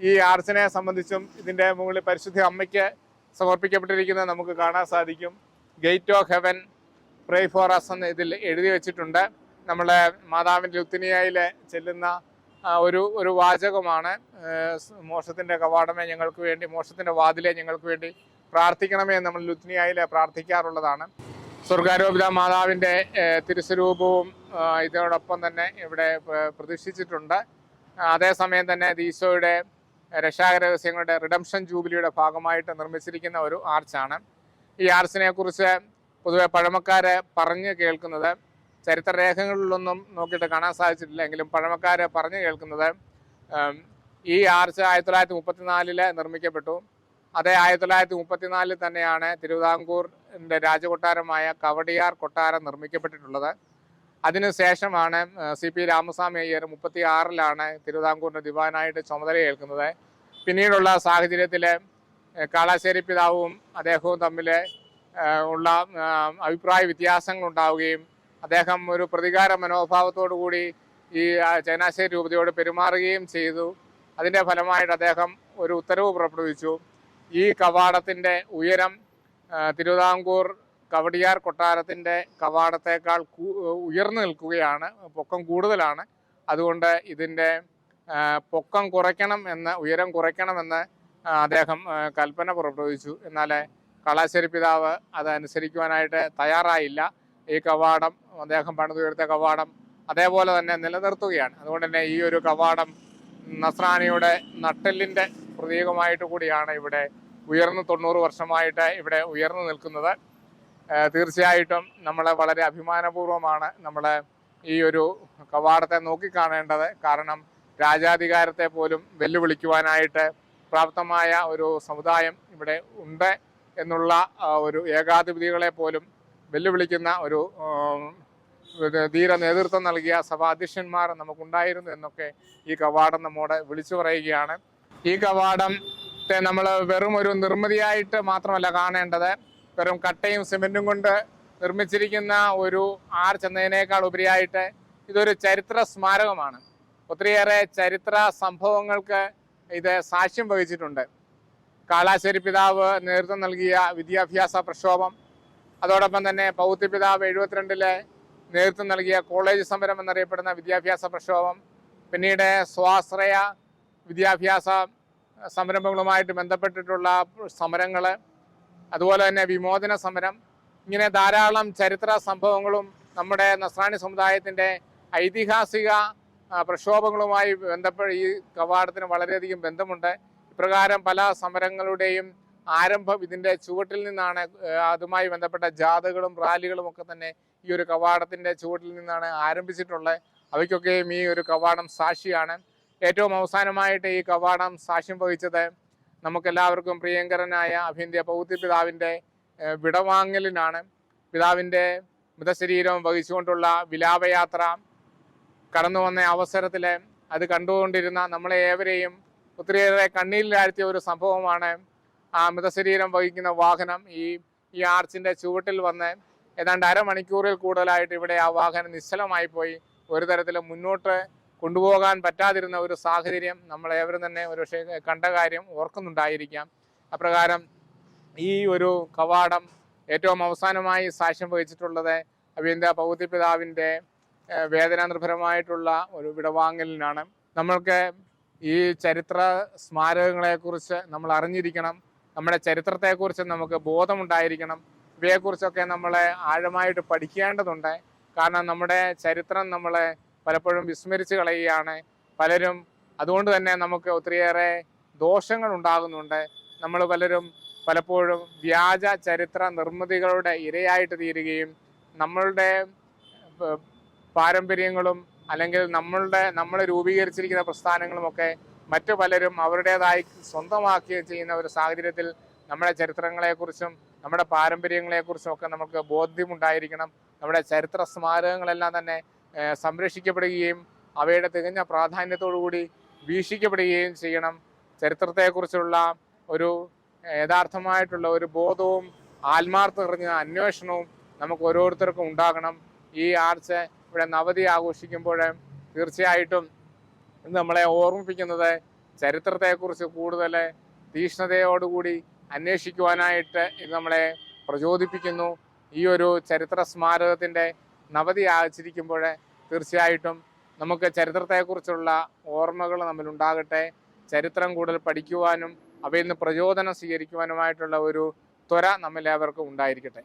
ഈ ആർച്ചിനെ സംബന്ധിച്ചും ഇതിന്റെ മുകളിൽ പരിശുദ്ധ അമ്മയ്ക്ക് സമർപ്പിക്കപ്പെട്ടിരിക്കുന്നത് നമുക്ക് കാണാൻ സാധിക്കും. Gate of heaven pray for us എന്ന് ഇതിൽ എഴുതി വെച്ചിട്ടുണ്ട്. നമ്മളെ മാതാവിന്റെ ഉത്തിനിയായി ചെല്ലുന്ന ഒരു ഒരു വാചകമാണ്. മോക്ഷത്തിന്റെ കവാടമേ ഞങ്ങൾക്ക് വേണ്ടി മോക്ഷത്തിന്റെ വാതിലെ ഞങ്ങൾക്ക് വേണ്ടി പ്രാർത്ഥിക്കണമേ നമ്മൾ ലുത്തിനിയയിൽ പ്രാർത്ഥിക്കാറുള്ളതാണ്. സ്വർഗാരോപിത മാതാവിന്റെ തിരുസ്വരൂപവും ഇതോടൊപ്പം തന്നെ ഇവിടെ പ്രതീക്ഷിച്ചിട്ടുണ്ട് അതേസമയം തന്നെ ഈശോയുടെ രക്ഷാകര രഹസ്യങ്ങളുടെ റിഡംഷൻ ജൂബിലിയുടെ ഭാഗമായിട്ട് നിർമ്മിച്ചിരിക്കുന്ന ഒരു ആർച്ചാണ്. ഈ ആർച്ചിനെ കുറിച്ച് പൊതുവെ പഴമക്കാരെ പറഞ്ഞു കേൾക്കുന്നത് ചരിത്രരേഖകളിലൊന്നും നോക്കിയിട്ട് കാണാൻ സാധിച്ചിട്ടില്ല. എങ്കിലും പഴമക്കാരെ പറഞ്ഞു കേൾക്കുന്നത് ഈ ആർച്ച് ആയിരത്തി തൊള്ളായിരത്തി മുപ്പത്തിനാലിൽ നിർമ്മിക്കപ്പെട്ടു. അതേ ആയിരത്തി തൊള്ളായിരത്തി മുപ്പത്തിനാലിൽ തന്നെയാണ് തിരുവിതാംകൂറിന്റെ രാജകൊട്ടാരമായ കവടിയാർ കൊട്ടാരം നിർമ്മിക്കപ്പെട്ടിട്ടുള്ളത്. അതിനുശേഷമാണ് സി പി രാമസ്വാമി അയ്യർ മുപ്പത്തി ആറിലാണ് തിരുവിതാംകൂറിന്റെ ദിവാനായിട്ട് ചുമതലയേൽക്കുന്നത്. പിന്നീടുള്ള സാഹചര്യത്തിൽ കാളാശ്ശേരി പിതാവും അദ്ദേഹവും തമ്മിൽ ഉള്ള അഭിപ്രായ വ്യത്യാസങ്ങൾ ഉണ്ടാവുകയും അദ്ദേഹം ഒരു പ്രതികാര മനോഭാവത്തോടു കൂടി ഈ ചങ്ങനാശ്ശേരി രൂപതയോട് പെരുമാറുകയും ചെയ്തു. അതിന്റെ ഫലമായിട്ട് അദ്ദേഹം ഒരു ഉത്തരവ് പുറപ്പെടുവിച്ചു. ഈ കവാടത്തിന്റെ ഉയരം തിരുവിതാംകൂർ കവടിയാർ കൊട്ടാരത്തിന്റെ കവാടത്തേക്കാൾ ഉയർന്നു നിൽക്കുകയാണ് പൊക്കം കൂടുതലാണ്. അതുകൊണ്ട് ഇതിന്റെ പൊക്കം കുറയ്ക്കണം എന്ന് ഉയരം കുറയ്ക്കണമെന്ന് അദ്ദേഹം കൽപ്പന പുറപ്പെടുവിച്ചു. എന്നാൽ കളാശ്ശേരി പിതാവ് അതനുസരിക്കുവാനായിട്ട് തയ്യാറായില്ല. ഈ കവാടം അദ്ദേഹം പണിതുയർത്ത കവാടം അതേപോലെ തന്നെ നിലനിർത്തുകയാണ്. അതുകൊണ്ട് തന്നെ ഈ ഒരു കവാടം നസ്രാനിയുടെ നട്ടെല്ലിന്റെ പ്രതീകമായിട്ട് കൂടിയാണ് ഇവിടെ ഉയർന്നു തൊണ്ണൂറ് വർഷമായിട്ട് ഇവിടെ ഉയർന്നു നിൽക്കുന്നത്. തീർച്ചയായിട്ടും നമ്മളെ വളരെ അഭിമാനപൂർവമാണ് നമ്മൾ ഈ ഒരു കവാടത്തെ നോക്കിക്കാണേണ്ടത്. കാരണം രാജാധികാരത്തെ പോലും വെല്ലുവിളിക്കുവാനായിട്ട് പ്രാപ്തമായ ഒരു സമുദായം ഇവിടെ ഉണ്ട് എന്നുള്ള ഒരു ഏകാധിപതികളെ പോലും വെല്ലുവിളിക്കുന്ന ഒരു ധീര നേതൃത്വം നൽകിയ സഭാധ്യക്ഷന്മാർ നമുക്കുണ്ടായിരുന്നു എന്നൊക്കെ ഈ കവാടം നമ്മോട് വിളിച്ചു പറയുകയാണ്. ഈ കവാടത്തെ നമ്മൾ വെറും ഒരു നിർമ്മിതിയായിട്ട് മാത്രമല്ല കാണേണ്ടത്. വെറും കട്ടയും സിമെന്റും കൊണ്ട് നിർമ്മിച്ചിരിക്കുന്ന ഒരു ആർച്ച് എന്നതിനേക്കാൾ ഉപരിയായിട്ട് ഇതൊരു ചരിത്ര സ്മാരകമാണ്. ഒത്തിരിയേറെ ചരിത്ര സംഭവങ്ങൾക്ക് ഇത് സാക്ഷ്യം വഹിച്ചിട്ടുണ്ട്. കാളാശ്ശേരി പിതാവ് നേതൃത്വം നൽകിയ വിദ്യാഭ്യാസ പ്രക്ഷോഭം അതോടൊപ്പം തന്നെ പൗത്യ പിതാവ് എഴുപത്തിരണ്ടിലെ നേതൃത്വം നൽകിയ കോളേജ് സമരം എന്നറിയപ്പെടുന്ന വിദ്യാഭ്യാസ പ്രക്ഷോഭം പിന്നീട് സ്വാശ്രയ വിദ്യാഭ്യാസ സംരംഭങ്ങളുമായിട്ട് ബന്ധപ്പെട്ടിട്ടുള്ള സമരങ്ങൾ അതുപോലെ തന്നെ വിമോചന സമരം ഇങ്ങനെ ധാരാളം ചരിത്ര സംഭവങ്ങളും നമ്മുടെ നസ്രാണി സമുദായത്തിന്റെ ഐതിഹാസിക പ്രക്ഷോഭങ്ങളുമായി ബന്ധപ്പെട്ട് ഈ കവാടത്തിന് വളരെയധികം ബന്ധമുണ്ട്. ഇപ്രകാരം പല സമരങ്ങളുടെയും ആരംഭം ഇതിന്റെ ചുവട്ടിൽ നിന്നാണ് അതുമായി ബന്ധപ്പെട്ട ജാഥകളും റാലികളും ഒക്കെ തന്നെ ഈ ഒരു കവാടത്തിന്റെ ചുവട്ടിൽ നിന്നാണ് ആരംഭിച്ചിട്ടുള്ളത്. അവയ്ക്കൊക്കെയും ഈ ഒരു കവാടം സാക്ഷിയാണ്. ഏറ്റവും അവസാനമായിട്ട് ഈ കവാടം സാക്ഷ്യം വഹിച്ചത് നമുക്കെല്ലാവർക്കും പ്രിയങ്കരനായ അഭിന്ത്യ പൗത്യ പിതാവിന്റെ വിടവാങ്ങലിനാണ്. പിതാവിന്റെ മൃതശരീരം വഹിച്ചുകൊണ്ടുള്ള വിലാപയാത്ര കടന്നു വന്ന അവസരത്തിൽ അത് കണ്ടുകൊണ്ടിരുന്ന നമ്മളെ ഏവരെയും ഒത്തിരിയേറെ കണ്ണീരിലാഴ്ത്തിയ ഒരു സംഭവമാണ് ആ മൃതശരീരം വഹിക്കുന്ന വാഹനം. ഈ ഈ ആർച്ചിന്റെ ചുവട്ടിൽ വന്ന് ഏതാണ്ട് അരമണിക്കൂറിൽ കൂടുതലായിട്ട് ഇവിടെ ആ വാഹനം നിശ്ചലമായി പോയി. ഒരു തരത്തിലും മുന്നോട്ട് കൊണ്ടുപോകാൻ പറ്റാതിരുന്ന ഒരു സാഹചര്യം നമ്മളേവരും തന്നെ ഒരു പക്ഷേ കണ്ട കാര്യം ഓർക്കുന്നുണ്ടായിരിക്കാം. അപ്രകാരം ഈ ഒരു കവാടം ഏറ്റവും അവസാനമായി സാക്ഷ്യം വഹിച്ചിട്ടുള്ളത് അവിന്ദ പൗത്യ പിതാവിന്റെ ഏഹ്, വേദനാനിർഭരമായിട്ടുള്ള ഒരു വിടവാങ്ങലിനാണ്. നമ്മൾക്ക് ഈ ചരിത്ര സ്മാരകങ്ങളെക്കുറിച്ച് നമ്മൾ അറിഞ്ഞിരിക്കണം. നമ്മുടെ ചരിത്രത്തെക്കുറിച്ച് നമുക്ക് ബോധമുണ്ടായിരിക്കണം. ഇവയെക്കുറിച്ചൊക്കെ നമ്മളെ ആഴമായിട്ട് പഠിക്കേണ്ടതുണ്ട്. കാരണം നമ്മുടെ ചരിത്രം നമ്മളെ പലപ്പോഴും വിസ്മരിച്ച് കളയുകയാണ്. പലരും അതുകൊണ്ട് തന്നെ നമുക്ക് ഒത്തിരിയേറെ ദോഷങ്ങൾ ഉണ്ടാകുന്നുണ്ട് നമ്മൾ പലരും പലപ്പോഴും വ്യാജ ചരിത്ര നിർമ്മിതികളുടെ ഇരയായിട്ട് തീരുകയും നമ്മളുടെ പാരമ്പര്യങ്ങളും അല്ലെങ്കിൽ നമ്മളുടെ നമ്മൾ രൂപീകരിച്ചിരിക്കുന്ന പ്രസ്ഥാനങ്ങളുമൊക്കെ മറ്റു പലരും അവരുടേതായി സ്വന്തമാക്കുകയും ചെയ്യുന്ന ഒരു സാഹചര്യത്തിൽ നമ്മുടെ ചരിത്രങ്ങളെക്കുറിച്ചും നമ്മുടെ പാരമ്പര്യങ്ങളെക്കുറിച്ചും ഒക്കെ നമുക്ക് ബോധ്യമുണ്ടായിരിക്കണം. നമ്മുടെ ചരിത്ര സ്മാരകങ്ങളെല്ലാം തന്നെ സംരക്ഷിക്കപ്പെടുകയും അവയുടെ തികഞ്ഞ പ്രാധാന്യത്തോടുകൂടി വീക്ഷിക്കപ്പെടുകയും ചെയ്യണം. ചരിത്രത്തെക്കുറിച്ചുള്ള ഒരു യഥാർത്ഥമായിട്ടുള്ള ഒരു ബോധവും ആത്മാർത്ഥ നിറഞ്ഞ അന്വേഷണവും നമുക്ക് ഓരോരുത്തർക്കും ഉണ്ടാകണം. ഈ ആർച്ച് ഇവിടെ നവതി ആഘോഷിക്കുമ്പോൾ തീർച്ചയായിട്ടും നമ്മളെ ഓർമ്മിപ്പിക്കുന്നത് ചരിത്രത്തെക്കുറിച്ച് കൂടുതൽ തീഷ്ണതയോടുകൂടി അന്വേഷിക്കുവാനായിട്ട് ഇത് നമ്മളെ പ്രചോദിപ്പിക്കുന്നു. ഈ ഒരു ചരിത്ര സ്മാരകത്തിന്റെ നവതി ആചരിക്കുമ്പോൾ തീർച്ചയായിട്ടും നമുക്ക് ചരിത്രത്തെക്കുറിച്ചുള്ള ഓർമ്മകൾ നമ്മളുണ്ടാകട്ടെ ചരിത്രം കൂടുതൽ പഠിക്കുവാനും അവയിൽ നിന്ന് പ്രചോദനം സ്വീകരിക്കുവാനുമായിട്ടുള്ള ഒരു ത്വര നമ്മളെല്ലാവർക്കും ഉണ്ടായിരിക്കട്ടെ.